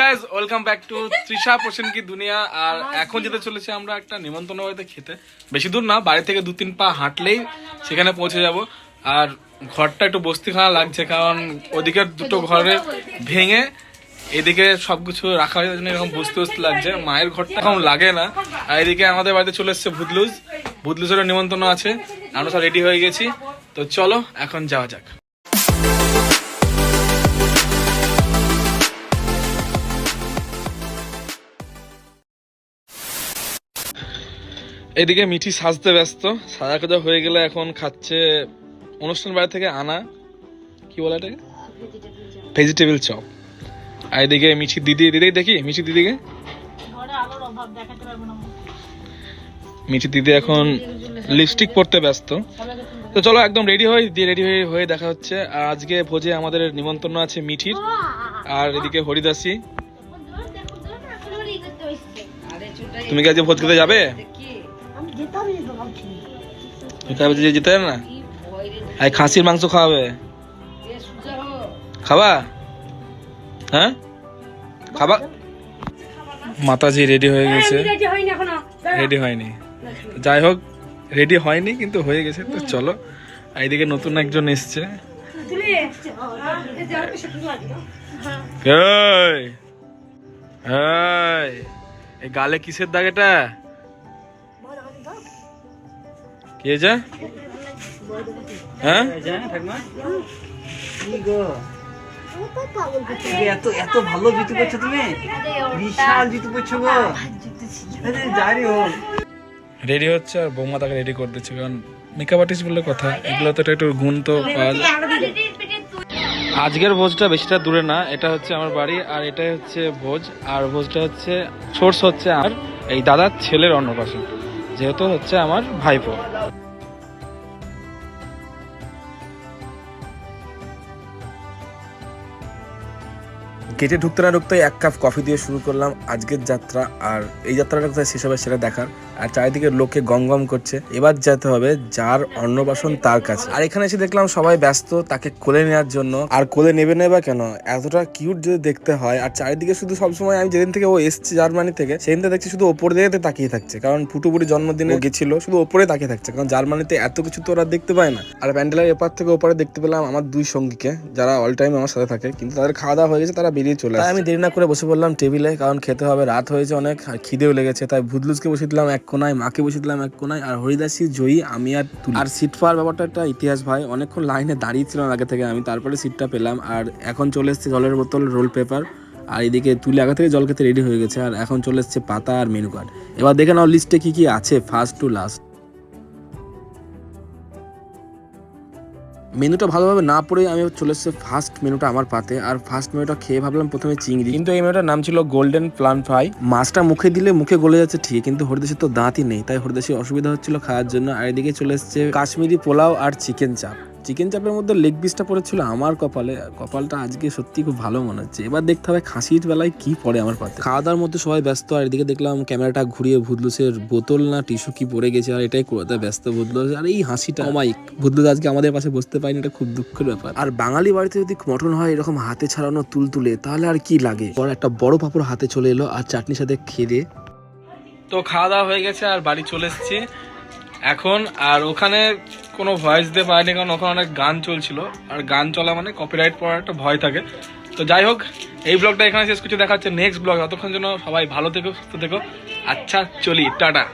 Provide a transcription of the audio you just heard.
Guys welcome back to Trisha পোষণ কি দুনিয়া আর এখন যেতে চলেছে আমরা একটা নিমন্ত্রণ বাড়িতে খেতে। বেশি দূর না, বাড়ি থেকে দু তিন পা হাঁটলেই সেখানে পৌঁছে যাব। আর ঘরটা একটু বস্তিখানা লাগছে, কারণ ওদিকে দুটো ঘরে ভেঙে এদিকে সবকিছু রাখা হয়েছে জন্য এরকম বস্তি বস্তি লাগছে। মায়ের ঘরটা এখন লাগে না। আর এদিকে আমাদের বাড়িতে চলে এসছে ভুদলুজ ভুদলুজেরও নিমন্ত্রণ আছে। আমরা সব রেডি হয়ে গেছি। তো চলো, এখন যাওয়া যাক। এদিকে মিঠি সাজতে ব্যস্ত। সাজা কাজা হয়ে গেলে এখন খাচ্ছে অনুষ্ঠান বাড়ি থেকে আনা। কি বলে এটাকে? Vegetable chop. আর এদিকে মিঠি দিদি দিদি দেখি? মিঠি দিদিকে? মিঠি দিদি এখন লিপস্টিক পরতে ব্যস্ত। তো চলো একদম রেডি হয়ে দিয়ে রেডি হয়ে হয়ে দেখা হচ্ছে। আর আজকে ভোজে আমাদের নিমন্ত্রণ আছে মিঠির। আর এদিকে হরিদাসী। তুমি কি আজকে ভোজ খেতে যাবে? আমি যেতাম না তো ভাবছি তুমি খাবে যে যেতে না? আর খাসির মাংস খাওয়াবে। খাবা? হ্যাঁ? খাবা? মাতাজি রেডি হয়ে গেছে। রেডি হয়নি এখনও। রেডি হয়নি। যাই হোক রেডি হয়নি কিন্তু হয়ে গেছে তো চলো। এইদিকে নতুন একজন এসছে। তুলে এই! এই! এই গালে কিসের দাগ এটা? কে যা হ্যাঁ? এত এত ভালো জুতো পরছো তুমি। বিশাল জুতো পরছো গো। যাই হোক। রেডি হচ্ছে আর বৌমা তাকে রেডি করে দিচ্ছে কারণ মেকআপ আর্টিস্ট বলে কথা এগুলো তো একটু গুণ তো পাওয়া যায়। আজকের ভোজটা বেশিটা দূরে না এটা হচ্ছে আমার বাড়ি আর এটাই হচ্ছে ভোজ আর ভোজটা হচ্ছে সোর্স হচ্ছে আর এই দাদার ছেলের অন্নপ্রাশন। যেহেতু হচ্ছে আমার ভাইপো। গেটে ঢুকতে না ঢুকতে এক কাপ কফি দিয়ে শুরু করলাম আজকের যাত্রা। আর এই যাত্রাটা কোথায় শেষ হবে সেটা দেখার। আর চারিদিকে লোকে গম গম করছে। এবার যেতে হবে যার অন্নবাসন তার কাছে। আর এখানে এসে দেখলাম সবাই ব্যস্ত তাকে কোলে নেওয়ার জন্য। আর কোলে নেবে নেবা কেন? এতটা কিউট যদি দেখতে হয়। আর চারিদিকে শুধু সবসময় আমি যেদিন থেকে ও এসছে জার্মানি থেকে, সেদিন থেকে দেখছি শুধু ওপর দিকে তাকিয়ে থাকছে। কারণ ফুটুপুরি জন্মদিনে গেছিল, শুধু ওপরে তাকিয়ে থাকছে। কারণ জার্মানিতে এত কিছু তো ওরা দেখতে পায় না। আর প্যান্ডেলের এপার থেকে ওপারে দেখতে পেলাম আমার দুই সঙ্গীকে, যারা অল টাইম আমার সাথে থাকে। কিন্তু তাদের খাওয়া দাওয়া হয়ে গেছে, তারা বেরিয়ে চলে আসে। তাই আমি দেরি না করে বসে পড়লাম টেবিলে কারণ খেতে হবে। রাত হয়েছে অনেক আর খিদেও লেগেছে। তাই ভুদলুজকে বসে দিলাম এক কোনায় মাকে বসে দিলাম এক কোনায় আর হরিদাসী জয়ী আমি আর আর সিট পাওয়ার ব্যাপারটা একটা ইতিহাস ভাই। অনেকক্ষণ লাইনে দাঁড়িয়েছিলাম আগে থেকে আমি তারপরে সিটটা পেলাম আর এখন চলে এসেছে জলের বোতল রোল পেপার আর এদিকে তুলে আগে থেকে জল খেতে রেডি হয়ে গেছে আর এখন চলে এসেছে পাতা আর মেনু কার্ড। এবার দেখে নাও লিস্টে কি কি আছে ফার্স্ট টু লাস্ট মেনুটা ভালোভাবে না পড়ে আমি চলে এসেছি ফার্স্ট মেনুটা আমার পাতে। আর ফার্স্ট মেনুটা খেয়ে ভাবলাম প্রথমে চিংড়ি। কিন্তু এই মেনুটার নাম ছিল গোল্ডেন প্লান ফ্রাই মাছটা মুখে দিলে মুখে গলে যাচ্ছে ঠিক কিন্তু হরিদেশের তো দাঁতই নেই তাই হরিদেশের অসুবিধা হচ্ছিল খাওয়ার জন্য। আর এদিকে চলে এসছে কাশ্মীরি পোলাও আর চিকেন চাপ চিকেন চাপের মধ্যে লেগ পিসটা পড়েছিল আমার কপালে। কপালটা আজকে সত্যি খুব ভালো মনে হচ্ছে। এবার দেখতে হবে খাসির বেলায় কি পড়ে আমার পাতে। খাওয়া দাওয়ার মধ্যে সবাই ব্যস্ত, আর এদিকে দেখলাম ক্যামেরাটা ঘুরিয়ে ভুদলুসের বোতল না টিস্যু কি পড়ে গেছে, আর এটাই করতে ব্যস্ত ভুদলুস আর এই হাসিটা অমাইক ভুদলুস আজকে আমাদের পাশে বসতে পারিনি, এটা খুব দুঃখের ব্যাপার। আর বাঙালি বাড়িতে যদি মটন হয়, এরকম হাতে ছাড়ানো তুল তুলে তাহলে আর কি লাগে? পর একটা বড় পাপড় হাতে চলে এলো, আর চাটনির সাথে খেয়ে। তো খাওয়া দাওয়া হয়ে গেছে, আর বাড়ি চলে এসেছি। এখন, আর ওখানে কোনো ভয়েস দিতে পারিনি কারণ ওখানে অনেক গান চলছিল। আর গান চলা মানে কপিরাইট পড়ার একটা ভয় থাকে। তো যাই হোক, এই ব্লগটা এখানে শেষ কিছু দেখা হচ্ছে নেক্সট ব্লগ ততক্ষণ জন্য সবাই ভালো থেকো, সুস্থ থেকো। আচ্ছা চলি, টাটা।